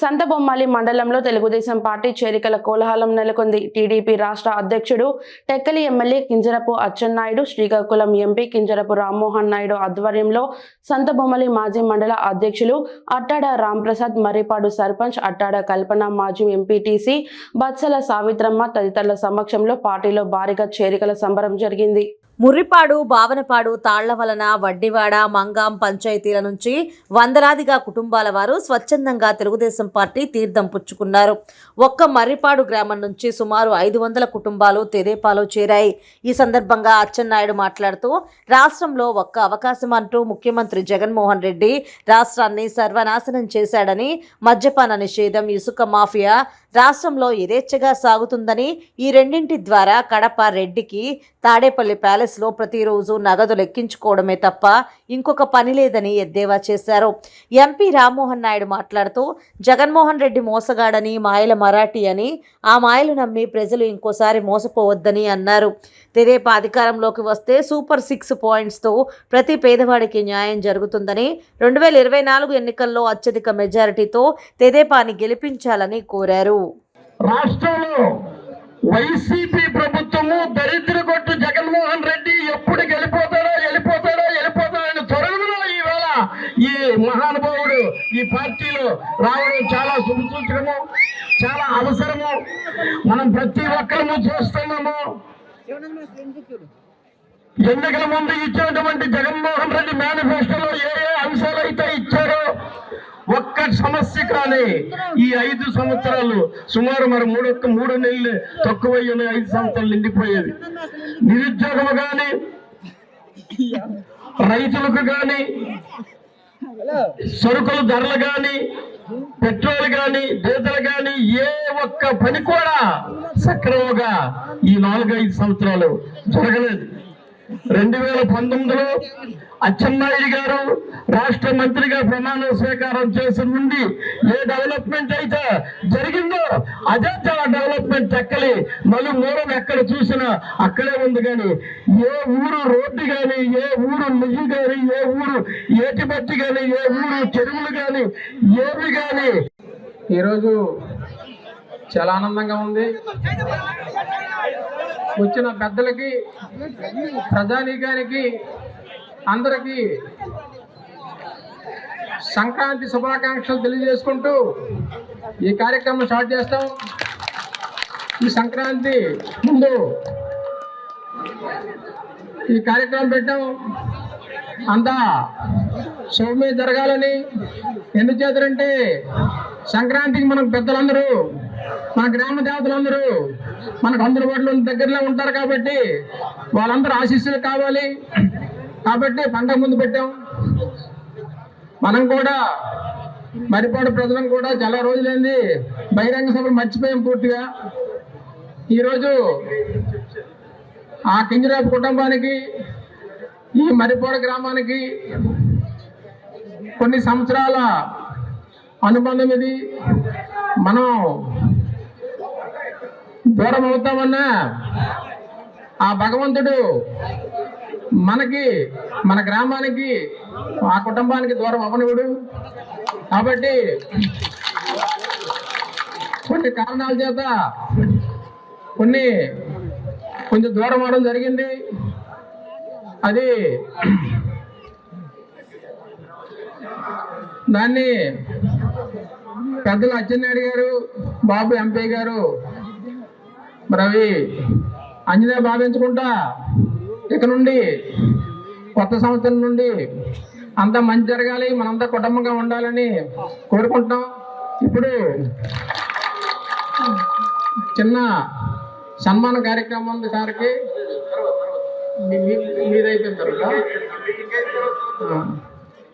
సంతబొమ్మాలి మండలంలో తెలుగుదేశం పార్టీ చేరికల కోలాహలం నెలకొంది. టీడీపీ రాష్ట్ర అధ్యక్షుడు టెక్కలి ఎమ్మెల్యే కింజరపు అచ్చెన్నాయుడు శ్రీకాకుళం ఎంపీ కింజరపు రామ్మోహన్ నాయుడు ఆధ్వర్యంలో సంతబొమ్మలి మాజీ మండల అధ్యక్షులు అట్టాడ రాంప్రసాద్ మర్రిపాడు సర్పంచ్ అట్టాడ కల్పన మాజీ ఎంపీటీసీ బత్సల సావిత్రమ్మ తదితరుల సమక్షంలో పార్టీలో భారీగా చేరికల సంబరం జరిగింది. ముర్రిపాడు భావనపాడు తాళ్ళ వలన వడ్డివాడ మంగాం పంచాయతీల నుంచి వందలాదిగా కుటుంబాల వారు స్వచ్ఛందంగా తెలుగుదేశం పార్టీ తీర్థం పుచ్చుకున్నారు. ఒక్క మర్రిపాడు గ్రామం నుంచి సుమారు ఐదు వందల కుటుంబాలు తెదేపాలో చేరాయి. ఈ సందర్భంగా అచ్చెన్నాయుడు మాట్లాడుతూ రాష్ట్రంలో ఒక్క అవకాశం అంటూ ముఖ్యమంత్రి జగన్మోహన్ రెడ్డి రాష్ట్రాన్ని సర్వనాశనం చేశాడని మద్యపాన నిషేధం ఇసుక మాఫియా రాష్ట్రంలో యథేచ్ఛగా సాగుతుందని ఈ రెండింటి ద్వారా కడప రెడ్డికి తాడేపల్లి ప్యాలెస్ ప్యాలెస్లో ప్రతిరోజు నగదు లెక్కించుకోవడమే తప్ప ఇంకొక పని లేదని ఎద్దేవా చేశారు. ఎంపీ రామ్మోహన్ నాయుడు మాట్లాడుతూ జగన్మోహన్ రెడ్డి మోసగాడని మాయల మరాఠీ అని ఆ మాయలు నమ్మి ప్రజలు ఇంకోసారి మోసపోవద్దని అన్నారు. తెదేపా అధికారంలోకి వస్తే సూపర్ సిక్స్ పాయింట్స్తో ప్రతి పేదవాడికి న్యాయం జరుగుతుందని రెండు వేల ఇరవై నాలుగు ఎన్నికల్లో అత్యధిక మెజారిటీతో తెదేపాని గెలిపించాలని కోరారు. రాష్ట్రంలో వైసీపీ ప్రభుత్వము దరిద్ర కొట్టు జగన్మోహన్ రెడ్డి ఎప్పుడు గెలిపోతాడో వెళ్ళిపోతాడో వెళ్ళిపోతాడని త్వరలో ఈవేళ ఈ మహానుభావుడు ఈ పార్టీలో రావడం చాలా శుభసూచకము చాలా అవసరము. మనం ప్రతి ఒక్కరము చూస్తున్నాము. ఎన్నికల ముందు ఇచ్చినటువంటి జగన్మోహన్ రెడ్డి మేనిఫెస్టోలో ఏ ఏ అంశాలు అయితే ఇచ్చారో ఒక్క అలానే ఈ ఐదు సంవత్సరాలు సుమారు మరి మూడు మూడు నెలలు తక్కువ ఐదు సంవత్సరాలు నిండిపోయేది నిరుద్యోగం కానీ రైతులకు కానీ సరుకుల ధరలు కానీ పెట్రోల్ కానీ డీజిల్ కానీ ఏ ఒక్క పని కూడా సక్రమంగా ఈ నాలుగైదు సంవత్సరాలు జరగలేదు. రెండు వేల పంతొమ్మిదిలో అచ్చెన్నాయుడు గారు రాష్ట్ర మంత్రిగా ప్రమాణ స్వీకారం చేసి నుండి ఏ డెవలప్మెంట్ అయితే జరిగిందో అదే డెవలప్మెంట్ ఎక్కలి మళ్ళీ మూలం ఎక్కడ చూసినా అక్కడే ఉంది కానీ ఏ ఊరు రోడ్డు కానీ ఏ ఊరు నిజు కానీ ఏ ఊరు ఏటిబట్టి కానీ ఏ ఊరు చెరువులు కానీ ఏవి కానీ. ఈరోజు చాలా ఆనందంగా ఉంది. వచ్చిన పెద్దలకి ప్రజానీకానికి అందరికీ సంక్రాంతి శుభాకాంక్షలు తెలియజేసుకుంటూ ఈ కార్యక్రమం స్టార్ట్ చేస్తాం. ఈ సంక్రాంతి ముందు ఈ కార్యక్రమం పెట్టాం. అంతా శుభమే జరగాలని. ఎందుచేతంటే సంక్రాంతికి మనం పెద్దలందరూ మన గ్రామ దేవతలందరూ మనకు అందుబాటులో దగ్గరలో ఉంటారు కాబట్టి వాళ్ళందరూ ఆశీస్సులు కావాలి. కాబట్టి పండగ ముందు పెట్టాం. మనం కూడా మరిపాడు ప్రజలను కూడా చాలా రోజులైంది. బహిరంగ సభలు మర్చిపోయాం పూర్తిగా. ఈరోజు ఆ కింజరాపు కుటుంబానికి ఈ మరిపాడు గ్రామానికి కొన్ని సంవత్సరాల అనుబంధం ఇది. మనం దూరం అవుతామన్నా? ఆ భగవంతుడు మనకి మన గ్రామానికి ఆ కుటుంబానికి దూరం అవనివుడు కాబట్టి కొన్ని కారణాల చేత కొన్ని కొంచెం దూరం అవడం జరిగింది. అది దాన్ని పెద్దలు అచ్చెన్నాయుడు గారు బాబు ఎంపీ గారు మరి అవి అంజనే భావించుకుంటా. ఇక నుండి కొత్త సంవత్సరం నుండి అంతా మంచి జరగాలి మనంతా కుటుంబంగా ఉండాలని కోరుకుంటున్నాం. ఇప్పుడు చిన్న సన్మాన కార్యక్రమం ఉంది సార్కి. మీ- మీ- మీదైపోయిన తర్వాత